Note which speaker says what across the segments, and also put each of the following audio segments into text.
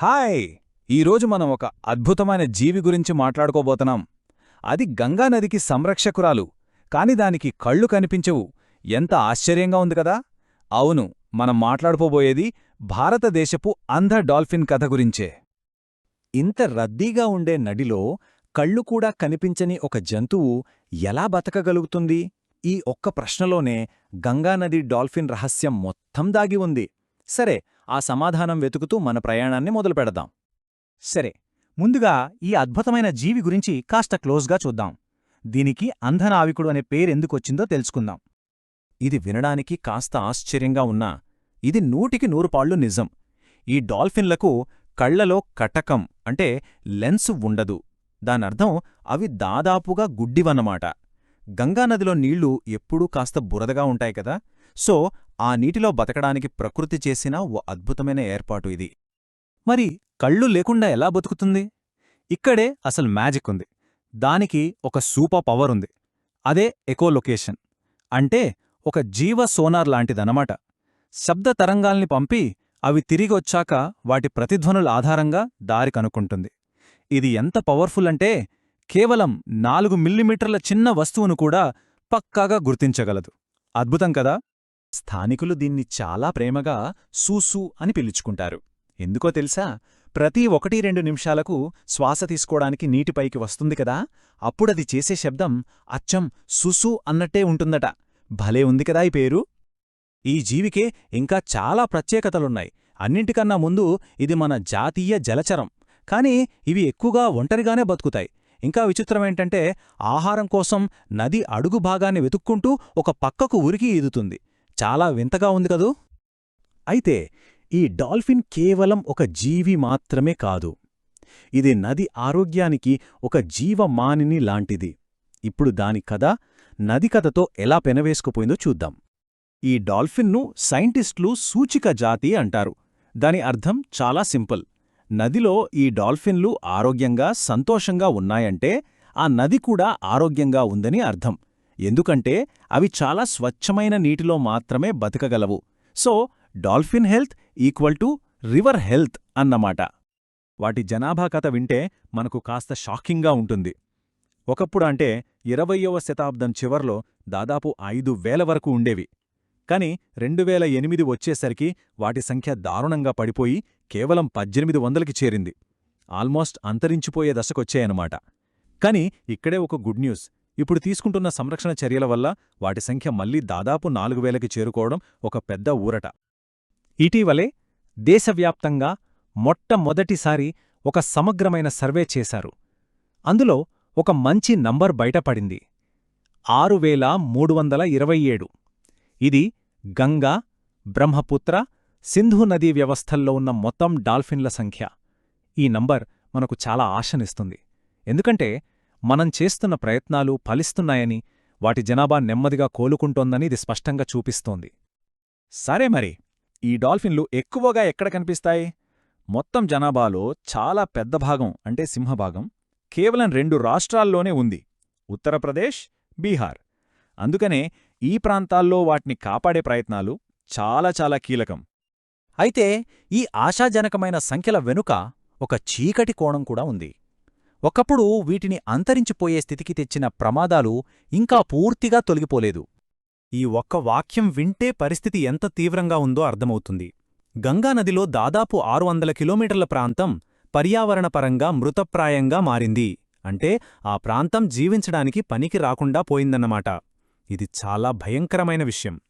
Speaker 1: Hi! ఈరోజు మనం ఒక అద్భుతమైన జీవి గురించి మాట్లాడుకోబోతున్నాం. అది గంగానదికి సంరక్షకురాలు. కాని దానికి కళ్ళు కనిపించవు. ఎంత ఆశ్చర్యంగా ఉంది కదా! అవును మనం మాట్లాడుకోబోయేది భారతదేశపు అంధ డాల్ఫిన్ కథ గురించే.
Speaker 2: ఇంత రద్దీగా ఉండే నడిలో కళ్ళు కూడా కనిపించని ఒక జంతువు ఎలా బతకగలుగుతుంది? ఈ ఒక్క ప్రశ్నలోనే గంగానది డాల్ఫిన్ రహస్యం మొత్తం దాగి ఉంది. సరే ఆ సమాధానం వెతుకుతూ మన ప్రయాణాన్ని మొదలుపెడదాం
Speaker 3: సరే ముందుగా ఈ అద్భుతమైన జీవి గురించి కాస్త క్లోజ్గా చూద్దాం. దీనికి అంధనావికుడు అనే పేరెందుకొచ్చిందో తెలుసుకుందాం.
Speaker 2: ఇది వినడానికి కాస్త ఆశ్చర్యంగా ఉన్నా ఇది నూటికి నూరుపాళ్ళు నిజం. ఈ డాల్ఫిన్లకు కళ్ళలో కటకం అంటే లెన్స్ ఉండదు. దానర్థం అవి దాదాపుగా గుడ్డివన్నమాట. గంగానదిలో నీళ్ళు ఎప్పుడూ కాస్త బురదగా ఉంటాయి కదా సో ఆ నీటిలో బతకడానికి ప్రకృతి చేసిన ఓ అద్భుతమైన ఏర్పాటు ఇది.
Speaker 3: మరి కళ్ళు లేకుండా ఎలా బతుకుతుంది? ఇక్కడే అసలు మ్యాజిక్ ఉంది. దానికి ఒక సూపర్ పవర్ ఉంది. అదే ఎకోలొకేషన్ అంటే ఒక జీవ సోనార్ లాంటిదనమాట శబ్ద తరంగాల్ని పంపి అవి తిరిగొచ్చాక వాటి ప్రతిధ్వనుల ఆధారంగా దారి కనుక్కుంటుంది. ఇది ఎంత పవర్ఫుల్ అంటే కేవలం నాలుగు మిల్లీమీటర్ల చిన్న వస్తువును కూడా పక్కాగా గుర్తించగలదు. అద్భుతం కదా?
Speaker 2: స్థానికులు దీన్ని చాలా ప్రేమగా సూసూ అని పిలుచుకుంటారు. ఎందుకో తెలుసా? ప్రతి ఒకటి రెండు నిమిషాలకు శ్వాస తీసుకోవడానికి నీటిపైకి వస్తుంది కదా? అప్పుడది చేసే శబ్దం అచ్చం సుసు అన్నట్టే ఉంటుందట. భలే ఉంది కదా ఈ పేరు?
Speaker 3: ఈ జీవికే ఇంకా చాలా ప్రత్యేకతలున్నాయి. అన్నింటికన్నా ముందు ఇది మన జాతీయ జలచరం. కాని ఇవి ఎక్కువగా ఒంటరిగానే బతుకుతాయి. ఇంకా విచిత్రమేంటంటే ఆహారం కోసం నది అడుగు భాగాన్ని వెతుక్కుంటూ ఒక పక్కకు ఉరికి ఈదుతుంది. చాలా వింతగా ఉంది కదూ?
Speaker 2: అయితే ఈ డాల్ఫిన్ కేవలం ఒక జీవి మాత్రమే కాదు. ఇది నది ఆరోగ్యానికి ఒక జీవమానిని లాంటిది. ఇప్పుడు దాని కథ నది కథతో ఎలా పెనవేసుకుపోయిందో చూద్దాం. ఈ డాల్ఫిన్ను సైంటిస్టులు సూచిక జాతి అంటారు. దాని అర్థం చాలా సింపుల్. నదిలో ఈ డాల్ఫిన్లు ఆరోగ్యంగా సంతోషంగా ఉన్నాయంటే ఆ నది కూడా ఆరోగ్యంగా ఉందని అర్థం. ఎందుకంటే అవి చాలా స్వచ్ఛమైన నీటిలో మాత్రమే బతకగలవు. So dolphin health equal to river health అన్నమాట. వాటి జనాభా కథ వింటే మనకు కాస్త షాకింగ్గా ఉంటుంది. ఒకప్పుడు అంటే ఇరవయ్యవ శతాబ్దం చివర్లో దాదాపు ఐదు వేల వరకు ఉండేవి. కాని రెండువేల ఎనిమిది వచ్చేసరికి వాటి సంఖ్య దారుణంగా పడిపోయి కేవలం పద్దెనిమిది వందలకి చేరింది. ఆల్మోస్ట్ అంతరించిపోయే దశకొచ్చాయన్నమాట. కాని ఇక్కడే ఒక గుడ్ న్యూస్. ఇప్పుడు తీసుకుంటున్న సంరక్షణ చర్యల వల్ల వాటి సంఖ్య మళ్ళీ దాదాపు నాలుగు వేలకి చేరుకోవడం ఒక పెద్ద ఊరట.
Speaker 3: ఇటీవలే దేశవ్యాప్తంగా మొట్టమొదటిసారి ఒక సమగ్రమైన సర్వే చేశారు. అందులో ఒక మంచి నంబర్ బయటపడింది. ఆరు వేల మూడు వందల ఇరవై ఏడు. ఇది గంగా బ్రహ్మపుత్ర సింధు నదీ వ్యవస్థల్లో ఉన్న మొత్తం డాల్ఫిన్ల సంఖ్య. ఈ నంబర్ మనకు చాలా ఆశనిస్తుంది. ఎందుకంటే మనం చేస్తున్న ప్రయత్నాలు ఫలిస్తున్నాయని వాటి జనాభా నెమ్మదిగా కోలుకుంటోందని ఇది స్పష్టంగా చూపిస్తోంది.
Speaker 2: సరే మరి ఈ డాల్ఫిన్లు ఎక్కువగా ఎక్కడ కనిపిస్తాయి? మొత్తం జనాభాలో చాలా పెద్ద భాగం అంటే సింహభాగం కేవలం రెండు రాష్ట్రాల్లోనే ఉంది. ఉత్తరప్రదేశ్ బీహార్. అందుకనే ఈ ప్రాంతాల్లో వాటిని కాపాడే ప్రయత్నాలు చాలా చాలా కీలకం.
Speaker 3: అయితే ఈ ఆశాజనకమైన సంఖ్యల వెనుక ఒక చీకటి కోణం కూడా ఉంది. ఒకప్పుడు వీటిని అంతరించిపోయే స్థితికి తెచ్చిన ప్రమాదాలు ఇంకా పూర్తిగా తొలగిపోలేదు. ఈ ఒక్క వాక్యం వింటే పరిస్థితి ఎంత తీవ్రంగా ఉందో అర్థమవుతుంది. గంగానదిలో దాదాపు ఆరు వందల కిలోమీటర్ల ప్రాంతం పర్యావరణపరంగా మృతప్రాయంగా మారింది. అంటే ఆ ప్రాంతం జీవించడానికి పనికి రాకుండా పోయిందన్నమాట. ఇది చాలా భయంకరమైన విషయం.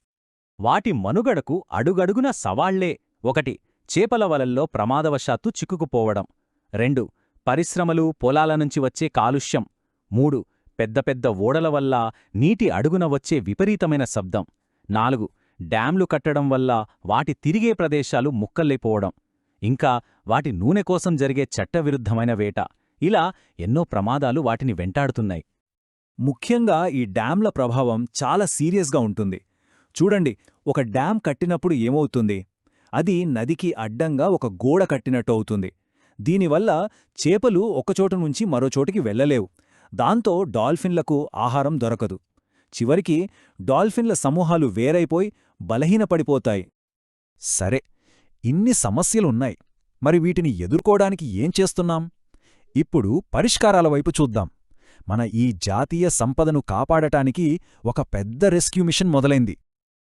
Speaker 3: వాటి మనుగడకు అడుగడుగున సవాళ్ళే. ఒకటి చేపల వలల్లో ప్రమాదవశాత్తు చిక్కుకుపోవడం. రెండు పరిశ్రమలు పొలాల నుంచి వచ్చే కాలుష్యం. మూడు పెద్ద పెద్ద ఓడల వల్ల నీటి అడుగున వచ్చే విపరీతమైన శబ్దం. నాలుగు డ్యాంలు కట్టడం వల్ల వాటి తిరిగే ప్రదేశాలు ముక్కల్లైపోవడం ఇంకా వాటి నూనె కోసం జరిగే చట్టవిరుద్ధమైన వేట. ఇలా ఎన్నో ప్రమాదాలు వాటిని వెంటాడుతున్నాయి.
Speaker 2: ముఖ్యంగా ఈ డ్యాంల ప్రభావం చాలా సీరియస్గా ఉంటుంది. చూడండి ఒక డ్యాం కట్టినప్పుడు ఏమవుతుంది? అది నదికి అడ్డంగా ఒక గోడ కట్టినట్టు అవుతుంది. దీనివల్ల చేపలు ఒకచోట నుంచి మరోచోటికి వెళ్ళలేవు దాంతో డాల్ఫిన్లకు ఆహారం దొరకదు. చివరికి డాల్ఫిన్ల సమూహాలు వేరైపోయి బలహీనపడిపోతాయి. సరే ఇన్ని సమస్యలున్నాయి. మరి వీటిని ఎదుర్కోవడానికి ఏం చేస్తున్నాం? ఇప్పుడు పరిష్కారాల వైపు చూద్దాం. మన ఈ జాతీయ సంపదను కాపాడటానికి ఒక పెద్ద రెస్క్యూ మిషన్ మొదలైంది.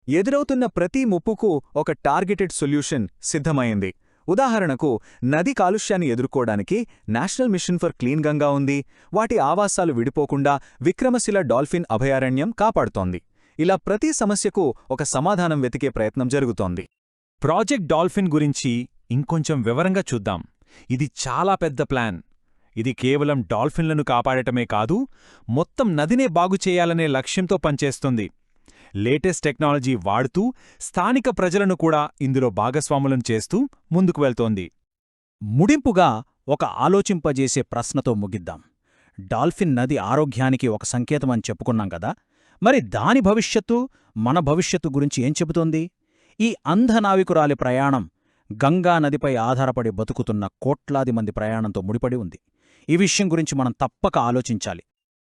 Speaker 1: ఎదురవుతున్న ప్రతి ముప్పుకు ఒక టార్గెటెడ్ సొల్యూషన్ సిద్ధమైంది. ఉదాహరణకు నది కాలుష్యాన్ని ఎదుర్కోవడానికి national mission for clean Ganga ఉంది. వాటి ఆవాసాలు విడిపోకుండా విక్రమశిల డాల్ఫిన్ అభయారణ్యం కాపాడుతోంది. ఇలా ప్రతి సమస్యకు ఒక సమాధానం వెతికే ప్రయత్నం జరుగుతోంది.
Speaker 2: ప్రాజెక్ట్ డాల్ఫిన్ గురించి ఇంకొంచెం వివరంగా చూద్దాం. ఇది చాలా పెద్ద ప్లాన్. ఇది కేవలం డాల్ఫిన్లను కాపాడటమే కాదు మొత్తం నదినే బాగుచేయాలనే లక్ష్యంతో పనిచేస్తుంది. లేటెస్ట్ టెక్నాలజీ వాడుతూ స్థానిక ప్రజలను కూడా ఇందులో భాగస్వాములను చేస్తూ ముందుకు వెళ్తోంది.
Speaker 3: ముడింపుగా ఒక ఆలోచింపజేసే ప్రశ్నతో ముగిద్దాం. డాల్ఫిన్ నది ఆరోగ్యానికి ఒక సంకేతమని చెప్పుకున్నాం కదా మరి దాని భవిష్యత్తు మన భవిష్యత్తు గురించి ఏం చెబుతోంది? ఈ అంధనావికురాలి ప్రయాణం గంగా నదిపై ఆధారపడి బతుకుతున్న కోట్లాది మంది ప్రయాణంతో ముడిపడి ఉంది. ఈ విషయం గురించి మనం తప్పక ఆలోచించాలి.